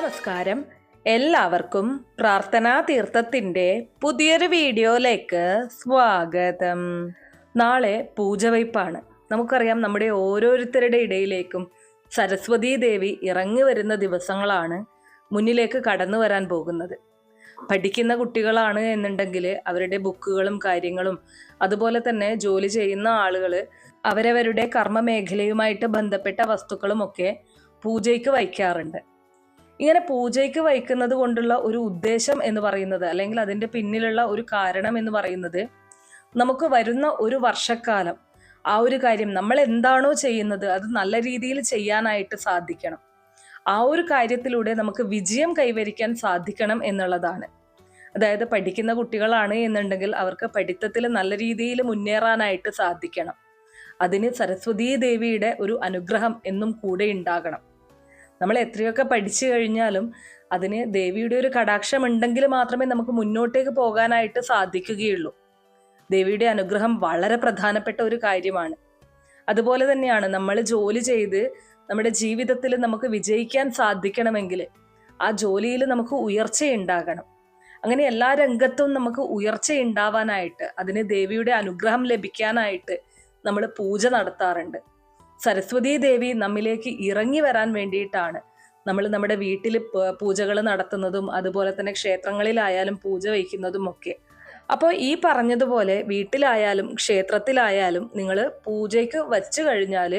നമസ്കാരം. എല്ലാവർക്കും പ്രാർത്ഥനാ തീർത്ഥത്തിന്റെ പുതിയൊരു വീഡിയോയിലേക്ക് സ്വാഗതം. നാളെ പൂജ പൂജവയ്പ്പാണ്. നമുക്കറിയാം നമ്മുടെ ഓരോരുത്തരുടെ ഇടയിലേക്കും സരസ്വതീ ദേവി ഇറങ്ങി വരുന്ന ദിവസങ്ങളാണ് മുന്നിലേക്ക് കടന്നു വരാൻ പോകുന്നത്. പഠിക്കുന്ന കുട്ടികളാണ് എന്നുണ്ടെങ്കിൽ അവരുടെ ബുക്കുകളും കാര്യങ്ങളും അതുപോലെ തന്നെ ജോലി ചെയ്യുന്ന ആളുകൾ അവരവരുടെ കർമ്മ മേഖലയുമായിട്ട് ബന്ധപ്പെട്ട വസ്തുക്കളുമൊക്കെ പൂജയ്ക്ക് വയ്ക്കാറുണ്ട്. ഇങ്ങനെ പൂജയ്ക്ക് വയ്ക്കുന്നത് കൊണ്ടുള്ള ഒരു ഉദ്ദേശം എന്ന് പറയുന്നത് അല്ലെങ്കിൽ അതിന്റെ പിന്നിലുള്ള ഒരു കാരണം എന്ന് പറയുന്നത് നമുക്ക് വരുന്ന ഒരു വർഷക്കാലം ആ ഒരു കാര്യം നമ്മൾ എന്താണോ ചെയ്യുന്നത് അത് നല്ല രീതിയിൽ ചെയ്യാനായിട്ട് സാധിക്കണം. ആ ഒരു കാര്യത്തിലൂടെ നമുക്ക് വിജയം കൈവരിക്കാൻ സാധിക്കണം എന്നുള്ളതാണ്. അതായത് പഠിക്കുന്ന കുട്ടികളാണ് എന്നുണ്ടെങ്കിൽ അവർക്ക് പഠിത്തത്തിൽ നല്ല രീതിയിൽ മുന്നേറാനായിട്ട് സാധിക്കണം. അതിന് സരസ്വതീ ദേവിയുടെ ഒരു അനുഗ്രഹം എന്നും കൂടെ ഉണ്ടാകണം. നമ്മൾ എത്രയൊക്കെ പഠിച്ചു കഴിഞ്ഞാലും അതിന് ദേവിയുടെ ഒരു കടാക്ഷം ഉണ്ടെങ്കിൽ മാത്രമേ നമുക്ക് മുന്നോട്ടേക്ക് പോകാനായിട്ട് സാധിക്കുകയുള്ളൂ. ദേവിയുടെ അനുഗ്രഹം വളരെ പ്രധാനപ്പെട്ട ഒരു കാര്യമാണ്. അതുപോലെ തന്നെയാണ് നമ്മൾ ജോലി ചെയ്ത് നമ്മുടെ ജീവിതത്തിൽ നമുക്ക് വിജയിക്കാൻ സാധിക്കണമെങ്കിൽ ആ ജോലിയിൽ നമുക്ക് ഉയർച്ചയുണ്ടാകണം അങ്ങനെ എല്ലാ രംഗത്തും നമുക്ക് ഉയർച്ച ഉയർച്ചയുണ്ടാവാനായിട്ട് അതിന് ദേവിയുടെ അനുഗ്രഹം ലഭിക്കാനായിട്ട് നമ്മൾ പൂജ നടത്താറുണ്ട്. സരസ്വതീ ദേവി നമ്മിലേക്ക് ഇറങ്ങി വരാൻ വേണ്ടിയിട്ടാണ്. നമ്മൾ നമ്മുടെ വീട്ടിൽ പൂജകൾ നടത്തുന്നതും അതുപോലെ തന്നെ ക്ഷേത്രങ്ങളിലായാലും പൂജ വയ്ക്കുന്നതും ഒക്കെ. അപ്പോൾ ഈ പറഞ്ഞതുപോലെ വീട്ടിലായാലും ക്ഷേത്രത്തിലായാലും നിങ്ങൾ പൂജയ്ക്ക് വച്ചു കഴിഞ്ഞാൽ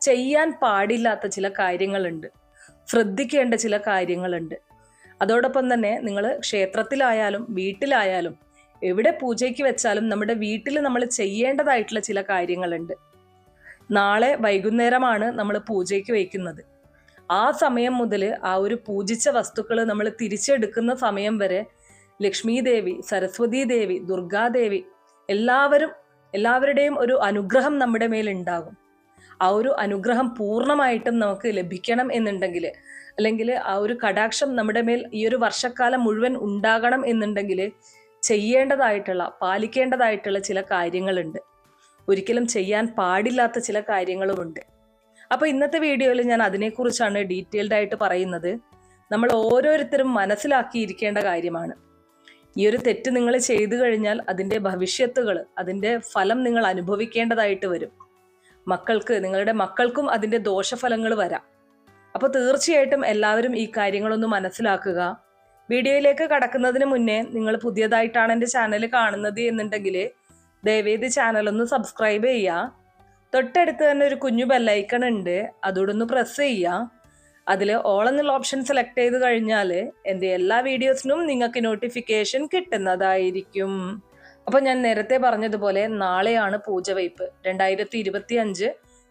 ചെയ്യാൻ പാടില്ലാത്ത ചില കാര്യങ്ങളുണ്ട്. ശ്രദ്ധിക്കേണ്ട ചില കാര്യങ്ങളുണ്ട്. അതോടൊപ്പം തന്നെ നിങ്ങൾ ക്ഷേത്രത്തിലായാലും വീട്ടിലായാലും എവിടെ പൂജയ്ക്ക് വെച്ചാലും നമ്മുടെ വീട്ടിൽ നമ്മൾ ചെയ്യേണ്ടതായിട്ടുള്ള ചില കാര്യങ്ങളുണ്ട്. നാളെ വൈകുന്നേരമാണ് നമ്മൾ പൂജയ്ക്ക് വയ്ക്കുന്നത് ആ സമയം മുതൽ ആ ഒരു പൂജിച്ച വസ്തുക്കൾ നമ്മൾ തിരിച്ചെടുക്കുന്ന സമയം വരെ ലക്ഷ്മി ദേവി സരസ്വതി ദേവി ദുർഗാദേവി എല്ലാവരും എല്ലാവരുടെയും ഒരു അനുഗ്രഹം നമ്മുടെ മേലുണ്ടാകും ആ ഒരു അനുഗ്രഹം പൂർണമായിട്ടും നമുക്ക് ലഭിക്കണം എന്നുണ്ടെങ്കിൽ അല്ലെങ്കിൽ ആ ഒരു കടാക്ഷം നമ്മുടെ മേൽ ഈ ഒരു വർഷക്കാലം മുഴുവൻ ഉണ്ടാകണം എന്നുണ്ടെങ്കിൽ ചെയ്യേണ്ടതായിട്ടുള്ള പാലിക്കേണ്ടതായിട്ടുള്ള ചില കാര്യങ്ങളുണ്ട്. ഒരിക്കലും ചെയ്യാൻ പാടില്ലാത്ത ചില കാര്യങ്ങളുമുണ്ട്. അപ്പോൾ ഇന്നത്തെ വീഡിയോയിൽ ഞാൻ അതിനെക്കുറിച്ചാണ് ഡീറ്റെയിൽഡ് ആയിട്ട് പറയുന്നത്. നമ്മൾ ഓരോരുത്തരും മനസ്സിലാക്കിയിരിക്കേണ്ട കാര്യമാണ്. ഈ ഒരു തെറ്റ് നിങ്ങൾ ചെയ്തു കഴിഞ്ഞാൽ അതിന്റെ ഭവിഷ്യത്തുകൾ അതിന്റെ ഫലം നിങ്ങൾ അനുഭവിക്കേണ്ടതായിട്ട് വരും. മക്കൾക്ക് നിങ്ങളുടെ മക്കൾക്കും അതിന്റെ ദോഷഫലങ്ങൾ വരാം. അപ്പോൾ തീർച്ചയായിട്ടും എല്ലാവരും ഈ കാര്യങ്ങളൊന്ന് മനസ്സിലാക്കുക. വീഡിയോയിലേക്ക് കടക്കുന്നതിന് മുന്നേ നിങ്ങൾ പുതിയതായിട്ടാണ് എന്റെ ചാനൽ കാണുന്നത് എന്നുണ്ടെങ്കിൽ ദയവേത് ചാനൽ ഒന്ന് സബ്സ്ക്രൈബ് ചെയ്യുക തൊട്ടടുത്ത് തന്നെ ഒരു കുഞ്ഞു ബെല്ലൈക്കൺ ഉണ്ട്. അതോടൊന്ന് പ്രസ് ചെയ്യുക അതിൽ ഓൾ എന്നുള്ള ഓപ്ഷൻ സെലക്ട് ചെയ്ത് കഴിഞ്ഞാൽ എന്റെ എല്ലാ വീഡിയോസിനും നിങ്ങൾക്ക് നോട്ടിഫിക്കേഷൻ കിട്ടുന്നതായിരിക്കും. അപ്പോൾ ഞാൻ നേരത്തെ പറഞ്ഞതുപോലെ നാളെയാണ് പൂജ വയ്പ് രണ്ടായിരത്തി ഇരുപത്തി അഞ്ച്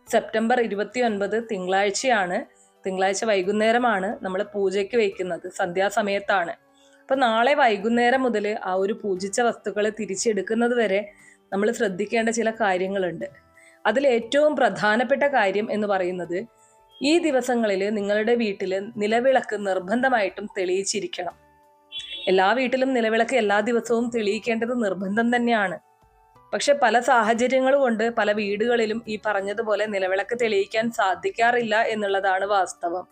സെപ്റ്റംബർ ഇരുപത്തി ഒൻപത് തിങ്കളാഴ്ചയാണ്. തിങ്കളാഴ്ച വൈകുന്നേരമാണ് നമ്മൾ പൂജയ്ക്ക് വയ്ക്കുന്നത്. സന്ധ്യാസമയത്താണ്. അപ്പോൾ നാളെ വൈകുന്നേരം മുതൽ ആ ഒരു പൂജിച്ച വസ്തുക്കൾ തിരിച്ചെടുക്കുന്നത് വരെ നമ്മൾ ശ്രദ്ധിക്കേണ്ട ചില കാര്യങ്ങളുണ്ട്. അതിൽ ഏറ്റവും പ്രധാനപ്പെട്ട കാര്യം എന്ന് പറയുന്നത് ഈ ദിവസങ്ങളിൽ നിങ്ങളുടെ വീട്ടിൽ നിലവിളക്ക് നിർബന്ധമായിട്ടും തെളിയിച്ചിരിക്കണം. എല്ലാ വീട്ടിലും നിലവിളക്ക് എല്ലാ ദിവസവും തെളിയിക്കേണ്ടത് നിർബന്ധം തന്നെയാണ്. പക്ഷെ പല സാഹചര്യങ്ങൾ കൊണ്ട് പല വീടുകളിലും ഈ പറഞ്ഞതുപോലെ നിലവിളക്ക് തെളിയിക്കാൻ സാധിക്കാറില്ല എന്നുള്ളതാണ് വാസ്തവം.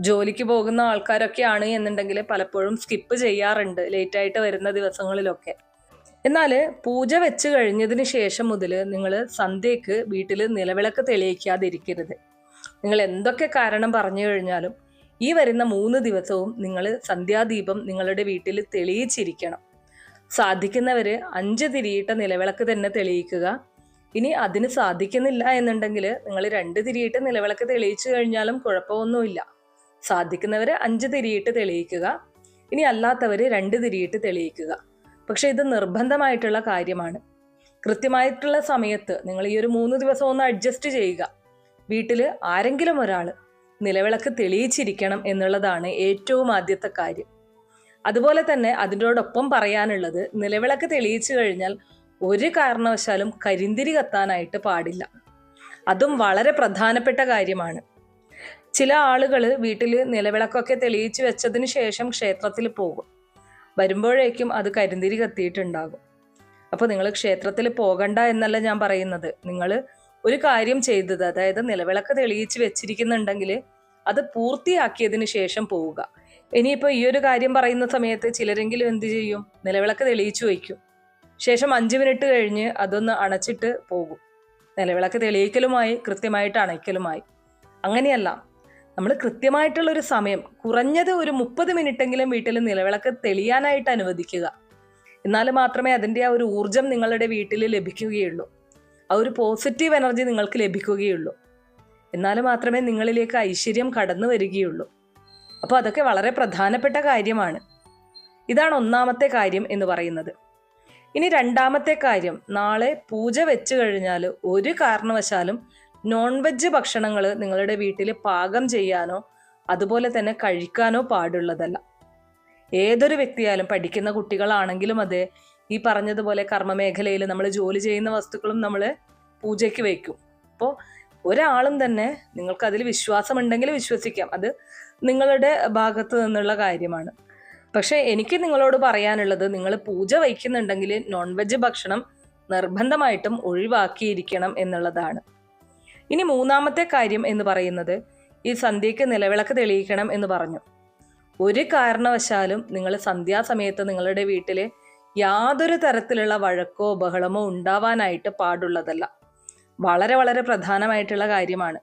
ജോലിക്ക് പോകുന്ന ആൾക്കാരൊക്കെയാണ് എന്നുണ്ടെങ്കിൽ പലപ്പോഴും സ്കിപ്പ് ചെയ്യാറുണ്ട് ലേറ്റായിട്ട് വരുന്ന ദിവസങ്ങളിലൊക്കെ. എന്നാൽ പൂജ വെച്ച് കഴിഞ്ഞതിന് ശേഷം മുതൽ നിങ്ങൾ സന്ധ്യയ്ക്ക് വീട്ടിൽ നിലവിളക്ക് തെളിയിക്കാതിരിക്കരുത്. നിങ്ങൾ എന്തൊക്കെ കാരണം പറഞ്ഞു കഴിഞ്ഞാലും ഈ വരുന്ന മൂന്ന് ദിവസവും നിങ്ങൾ സന്ധ്യാദീപം നിങ്ങളുടെ വീട്ടിൽ തെളിയിച്ചിരിക്കണം. സാധിക്കുന്നവർ അഞ്ച് തിരിയിട്ട നിലവിളക്ക് തന്നെ തെളിയിക്കുക. ഇനി അതിന് സാധിക്കുന്നില്ല എന്നുണ്ടെങ്കിൽ നിങ്ങൾ രണ്ട് തിരിയിട്ട് നിലവിളക്ക് തെളിയിച്ചു കഴിഞ്ഞാലും കുഴപ്പമൊന്നുമില്ല. സാധിക്കുന്നവർ അഞ്ച് തിരിയിട്ട് തെളിയിക്കുക. ഇനി അല്ലാത്തവർ രണ്ട് തിരിയിട്ട് തെളിയിക്കുക. പക്ഷേ ഇത് നിർബന്ധമായിട്ടുള്ള കാര്യമാണ്. കൃത്യമായിട്ടുള്ള സമയത്ത് നിങ്ങൾ ഈ ഒരു മൂന്ന് ദിവസം ഒന്ന് അഡ്ജസ്റ്റ് ചെയ്യുക. വീട്ടിൽ ആരെങ്കിലും ഒരാൾ നിലവിളക്ക് തെളിയിച്ചിരിക്കണം എന്നുള്ളതാണ് ഏറ്റവും ആദ്യത്തെ കാര്യം. അതുപോലെ തന്നെ അതിനോടൊപ്പം പറയാനുള്ളത് നിലവിളക്ക് തെളിയിച്ചു കഴിഞ്ഞാൽ ഒരു കാരണവശാലും കരിന്തിരി കത്താനായിട്ട് പാടില്ല. അതും വളരെ പ്രധാനപ്പെട്ട കാര്യമാണ്. ചില ആളുകൾ വീട്ടിൽ നിലവിളക്കൊക്കെ തെളിയിച്ചു വെച്ചതിന് ശേഷം ക്ഷേത്രത്തിൽ പോകും. വരുമ്പോഴേക്കും അത് കരിന്തിരി കത്തിയിട്ടുണ്ടാകും. അപ്പോൾ നിങ്ങൾ ക്ഷേത്രത്തിൽ പോകണ്ട എന്നല്ല ഞാൻ പറയുന്നത്. നിങ്ങൾ ഒരു കാര്യം ചെയ്തത് അതായത് നിലവിളക്ക് തെളിയിച്ച് വെച്ചിരിക്കുന്നുണ്ടെങ്കിൽ അത് പൂർത്തിയാക്കിയതിന് ശേഷം പോവുക. ഇനിയിപ്പോൾ ഈ ഒരു കാര്യം പറയുന്ന സമയത്ത് ചിലരെങ്കിലും എന്ത് ചെയ്യും? നിലവിളക്ക് തെളിയിച്ചു വയ്ക്കും. ശേഷം അഞ്ച് മിനിറ്റ് കഴിഞ്ഞ് അതൊന്ന് അണച്ചിട്ട് പോകും. നിലവിളക്ക് തെളിയിക്കലുമായി കൃത്യമായിട്ട് അണയ്ക്കലുമായി. അങ്ങനെയല്ല. നമ്മൾ കൃത്യമായിട്ടുള്ള ഒരു സമയം കുറഞ്ഞത് ഒരു മുപ്പത് മിനിറ്റെങ്കിലും വീട്ടിൽ നിലവിളക്ക് തെളിയാനായിട്ട് അനുവദിക്കുക. എന്നാൽ മാത്രമേ അതിന്റെ ആ ഒരു ഊർജം നിങ്ങളുടെ വീട്ടിൽ ലഭിക്കുകയുള്ളൂ. ആ ഒരു പോസിറ്റീവ് എനർജി നിങ്ങൾക്ക് ലഭിക്കുകയുള്ളൂ. എന്നാൽ മാത്രമേ നിങ്ങളിലേക്ക് ഐശ്വര്യം കടന്നു വരികയുള്ളൂ. അപ്പോൾ അതൊക്കെ വളരെ പ്രധാനപ്പെട്ട കാര്യമാണ്. ഇതാണ് ഒന്നാമത്തെ കാര്യം എന്ന് പറയുന്നത്. ഇനി രണ്ടാമത്തെ കാര്യം നാളെ പൂജ വെച്ച് കഴിഞ്ഞാൽ ഒരു കാരണവശാലും നോൺ വെജ് ഭക്ഷണങ്ങൾ നിങ്ങളുടെ വീട്ടിൽ പാകം ചെയ്യാനോ അതുപോലെ തന്നെ കഴിക്കാനോ പാടുള്ളതല്ല. ഏതൊരു വ്യക്തിയാലും പഠിക്കുന്ന കുട്ടികളാണെങ്കിലും അതെ ഈ പറഞ്ഞതുപോലെ കർമ്മമേഖലയിൽ നമ്മൾ ജോലി ചെയ്യുന്ന വസ്തുക്കളും നമ്മൾ പൂജയ്ക്ക് വയ്ക്കും അപ്പോൾ ഒരാളും തന്നെ നിങ്ങൾക്ക് അതിൽ വിശ്വാസമുണ്ടെങ്കിൽ വിശ്വസിക്കാം. അത് നിങ്ങളുടെ ഭാഗത്ത് നിന്നുള്ള കാര്യമാണ്. പക്ഷേ എനിക്ക് നിങ്ങളോട് പറയാനുള്ളത് നിങ്ങൾ പൂജ വയ്ക്കുന്നുണ്ടെങ്കിൽ നോൺ വെജ് ഭക്ഷണം നിർബന്ധമായിട്ടും ഒഴിവാക്കിയിരിക്കണം എന്നുള്ളതാണ്. ഇനി മൂന്നാമത്തെ കാര്യം എന്ന് പറയുന്നത് ഈ സന്ധ്യയ്ക്ക് നിലവിളക്ക് തെളിയിക്കണം എന്ന് പറഞ്ഞു. ഒരു കാരണവശാലും നിങ്ങൾ സന്ധ്യാസമയത്ത് നിങ്ങളുടെ വീട്ടിൽ യാതൊരു തരത്തിലുള്ള വഴക്കോ ബഹളമോ ഉണ്ടാവാനായിട്ട് പാടുള്ളതല്ല. വളരെ വളരെ പ്രധാനമായിട്ടുള്ള കാര്യമാണ്.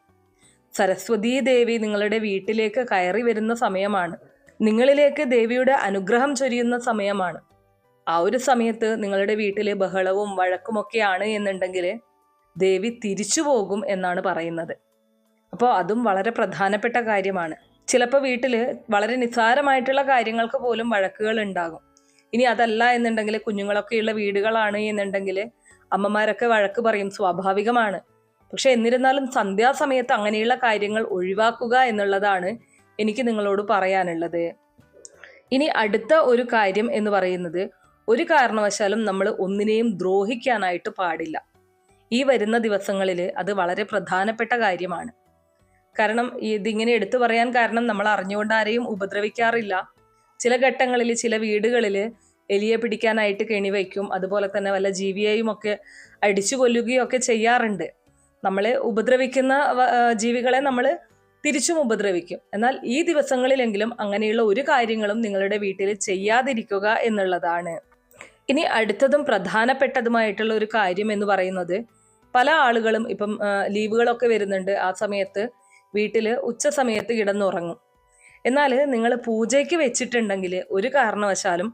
സരസ്വതീ ദേവി നിങ്ങളുടെ വീട്ടിലേക്ക് കയറി വരുന്ന സമയമാണ്. നിങ്ങളിലേക്ക് ദേവിയുടെ അനുഗ്രഹം ചൊരിയുന്ന സമയമാണ്. ആ ഒരു സമയത്ത് നിങ്ങളുടെ വീട്ടിലെ ബഹളവും വഴക്കുമൊക്കെയാണ് എന്നുണ്ടെങ്കിൽ ദേവി തിരിച്ചു പോകും എന്നാണ് പറയുന്നത്. അപ്പോൾ അതും വളരെ പ്രധാനപ്പെട്ട കാര്യമാണ്. ചിലപ്പോൾ വീട്ടിൽ വളരെ നിസ്സാരമായിട്ടുള്ള കാര്യങ്ങൾക്ക് പോലും വഴക്കുകൾ ഉണ്ടാകും. ഇനി അതല്ല എന്നുണ്ടെങ്കിൽ കുഞ്ഞുങ്ങളൊക്കെയുള്ള വീടുകളാണ് എന്നുണ്ടെങ്കിൽ അമ്മമാരൊക്കെ വഴക്ക് പറയും സ്വാഭാവികമാണ്. പക്ഷെ എന്നിരുന്നാലും സന്ധ്യാസമയത്ത് അങ്ങനെയുള്ള കാര്യങ്ങൾ ഒഴിവാക്കുക എന്നുള്ളതാണ് എനിക്ക് നിങ്ങളോട് പറയാനുള്ളത്. ഇനി അടുത്ത ഒരു കാര്യം എന്ന് പറയുന്നത് ഒരു കാരണവശാലും നമ്മൾ ഒന്നിനെയും ദ്രോഹിക്കാനായിട്ട് പാടില്ല. ഈ വരുന്ന ദിവസങ്ങളിൽ അത് വളരെ പ്രധാനപ്പെട്ട കാര്യമാണ്. കാരണം ഇതിങ്ങനെ എടുത്തു പറയാൻ കാരണം നമ്മൾ അറിഞ്ഞുകൊണ്ട് ആരെയും ഉപദ്രവിക്കാറില്ല. ചില ഘട്ടങ്ങളിൽ ചില വീടുകളിൽ എലിയെ പിടിക്കാനായിട്ട് കെണി വയ്ക്കും. അതുപോലെ തന്നെ വല്ല ജീവിയെയും ഒക്കെ അടിച്ചു കൊല്ലുകയും ഒക്കെ ചെയ്യാറുണ്ട്. നമ്മളെ ഉപദ്രവിക്കുന്ന ജീവികളെ നമ്മൾ തിരിച്ചും ഉപദ്രവിക്കും. എന്നാൽ ഈ ദിവസങ്ങളിലെങ്കിലും അങ്ങനെയുള്ള ഒരു കാര്യങ്ങളും നിങ്ങളുടെ വീട്ടിൽ ചെയ്യാതിരിക്കുക എന്നുള്ളതാണ്. ഇനി അടുത്തതും പ്രധാനപ്പെട്ടതുമായിട്ടുള്ള ഒരു കാര്യം എന്ന് പറയുന്നത് പല ആളുകളും ഇപ്പം ലീവുകളൊക്കെ വരുന്നുണ്ട് ആ സമയത്ത് വീട്ടിൽ ഉച്ച സമയത്ത് കിടന്നുറങ്ങും. എന്നാൽ നിങ്ങൾ പൂജയ്ക്ക് വെച്ചിട്ടുണ്ടെങ്കിൽ ഒരു കാരണവശാലും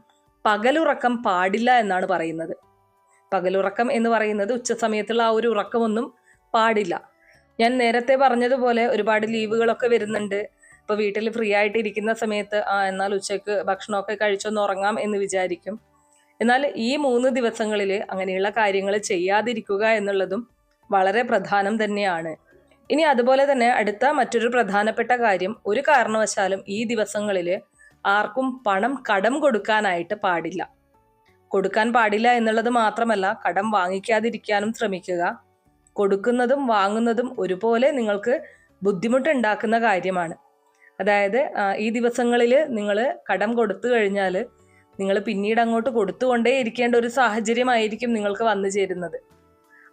പകലുറക്കം പാടില്ല എന്നാണ് പറയുന്നത്. പകലുറക്കം എന്ന് പറയുന്നത് ഉച്ച സമയത്തുള്ള ആ ഒരു ഉറക്കമൊന്നും പാടില്ല. ഞാൻ നേരത്തെ പറഞ്ഞതുപോലെ ഒരുപാട് ലീവുകളൊക്കെ വരുന്നുണ്ട്. ഇപ്പോൾ വീട്ടിൽ ഫ്രീ ആയിട്ട് ഇരിക്കുന്ന സമയത്ത് ആ എന്നാൽ ഉച്ചയ്ക്ക് ഭക്ഷണമൊക്കെ കഴിച്ചൊന്ന് ഉറങ്ങാം എന്ന് വിചാരിക്കും. എന്നാൽ ഈ മൂന്ന് ദിവസങ്ങളിൽ അങ്ങനെയുള്ള കാര്യങ്ങൾ ചെയ്യാതിരിക്കുക എന്നുള്ളതും വളരെ പ്രധാനം തന്നെയാണ്. ഇനി അതുപോലെ തന്നെ അടുത്ത മറ്റൊരു പ്രധാനപ്പെട്ട കാര്യം ഒരു കാരണവശാലും ഈ ദിവസങ്ങളിൽ ആർക്കും പണം കടം കൊടുക്കാനായിട്ട് പാടില്ല. കൊടുക്കാൻ പാടില്ല എന്നുള്ളത് മാത്രമല്ല കടം വാങ്ങിക്കാതിരിക്കാനും ശ്രമിക്കുക. കൊടുക്കുന്നതും വാങ്ങുന്നതും ഒരുപോലെ നിങ്ങൾക്ക് ബുദ്ധിമുട്ടുണ്ടാക്കുന്ന കാര്യമാണ്. അതായത് ഈ ദിവസങ്ങളിൽ നിങ്ങൾ കടം കൊടുത്തു കഴിഞ്ഞാൽ നിങ്ങൾ പിന്നീട് അങ്ങോട്ട് കൊടുത്തുകൊണ്ടേ ഇരിക്കേണ്ട ഒരു സാഹചര്യമായിരിക്കും നിങ്ങൾക്ക് വന്നു ചേരുന്നത്.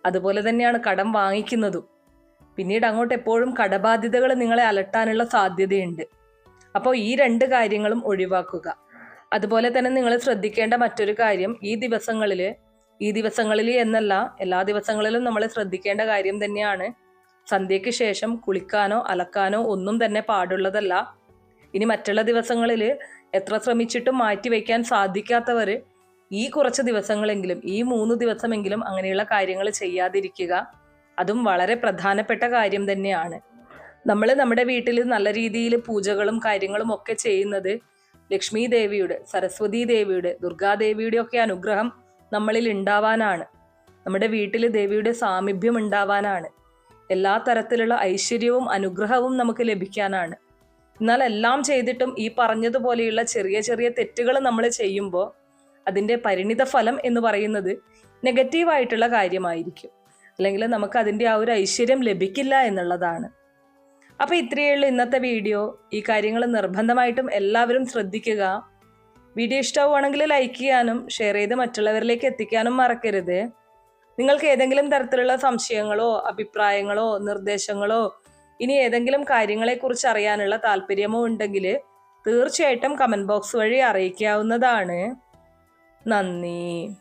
അതുപോലെ തന്നെയാണ് കടം വാങ്ങിക്കുന്നതും. പിന്നീട് അങ്ങോട്ട് എപ്പോഴും കടബാധ്യതകൾ നിങ്ങളെ അലട്ടാനുള്ള സാധ്യതയുണ്ട്. അപ്പോൾ ഈ രണ്ട് കാര്യങ്ങളും ഒഴിവാക്കുക. അതുപോലെ തന്നെ നിങ്ങൾ ശ്രദ്ധിക്കേണ്ട മറ്റൊരു കാര്യം ഈ ദിവസങ്ങളിൽ ഈ ദിവസങ്ങളിൽ എന്നല്ല എല്ലാ ദിവസങ്ങളിലും നമ്മൾ ശ്രദ്ധിക്കേണ്ട കാര്യം തന്നെയാണ് സന്ധ്യയ്ക്ക് ശേഷം കുളിക്കാനോ അലക്കാനോ ഒന്നും തന്നെ പാടുള്ളതല്ല. ഇനി മറ്റുള്ള ദിവസങ്ങളിൽ എത്ര ശ്രമിച്ചിട്ടും മാറ്റിവെക്കാൻ സാധിക്കാത്തവർ ഈ കുറച്ച് ദിവസങ്ങളെങ്കിലും ഈ മൂന്ന് ദിവസമെങ്കിലും അങ്ങനെയുള്ള കാര്യങ്ങൾ ചെയ്യാതിരിക്കുക അതും വളരെ പ്രധാനപ്പെട്ട കാര്യം തന്നെയാണ്. നമ്മൾ നമ്മുടെ വീട്ടിൽ നല്ല രീതിയിൽ പൂജകളും കാര്യങ്ങളും ഒക്കെ ചെയ്യുന്നത് ലക്ഷ്മി ദേവിയുടെ സരസ്വതി ദേവിയുടെ ദുർഗാദേവിയുടെ ഒക്കെ അനുഗ്രഹം നമ്മളിൽ ഉണ്ടാവാനാണ്. നമ്മുടെ വീട്ടിൽ ദേവിയുടെ സാമീപ്യം ഉണ്ടാവാനാണ്. എല്ലാ തരത്തിലുള്ള ഐശ്വര്യവും അനുഗ്രഹവും നമുക്ക് ലഭിക്കാനാണ്. എന്നാൽ എല്ലാം ചെയ്തിട്ടും ഈ പറഞ്ഞതുപോലെയുള്ള ചെറിയ ചെറിയ തെറ്റുകൾ നമ്മൾ ചെയ്യുമ്പോൾ അതിന്റെ പരിണിത ഫലം എന്ന് പറയുന്നത് നെഗറ്റീവായിട്ടുള്ള കാര്യമായിരിക്കും. അല്ലെങ്കിൽ നമുക്ക് അതിന്റെ ആ ഒരു ഐശ്വര്യം ലഭിക്കില്ല എന്നുള്ളതാണ്. അപ്പോൾ ഇത്രയേ ഉള്ളൂ ഇന്നത്തെ വീഡിയോ ഈ കാര്യങ്ങൾ നിർബന്ധമായിട്ടും എല്ലാവരും ശ്രദ്ധിക്കുക. വീഡിയോ ഇഷ്ടമാവുകയാണെങ്കിൽ ലൈക്ക് ചെയ്യാനും ഷെയർ ചെയ്ത് മറ്റുള്ളവരിലേക്ക് എത്തിക്കാനും മറക്കരുത്. നിങ്ങൾക്ക് ഏതെങ്കിലും തരത്തിലുള്ള സംശയങ്ങളോ അഭിപ്രായങ്ങളോ നിർദ്ദേശങ്ങളോ ഇനി ഏതെങ്കിലും കാര്യങ്ങളെക്കുറിച്ച് അറിയാനുള്ള താല്പര്യമോ ഉണ്ടെങ്കിൽ തീർച്ചയായിട്ടും കമന്റ് ബോക്സ് വഴി അറിയിക്കാവുന്നതാണ്. 那你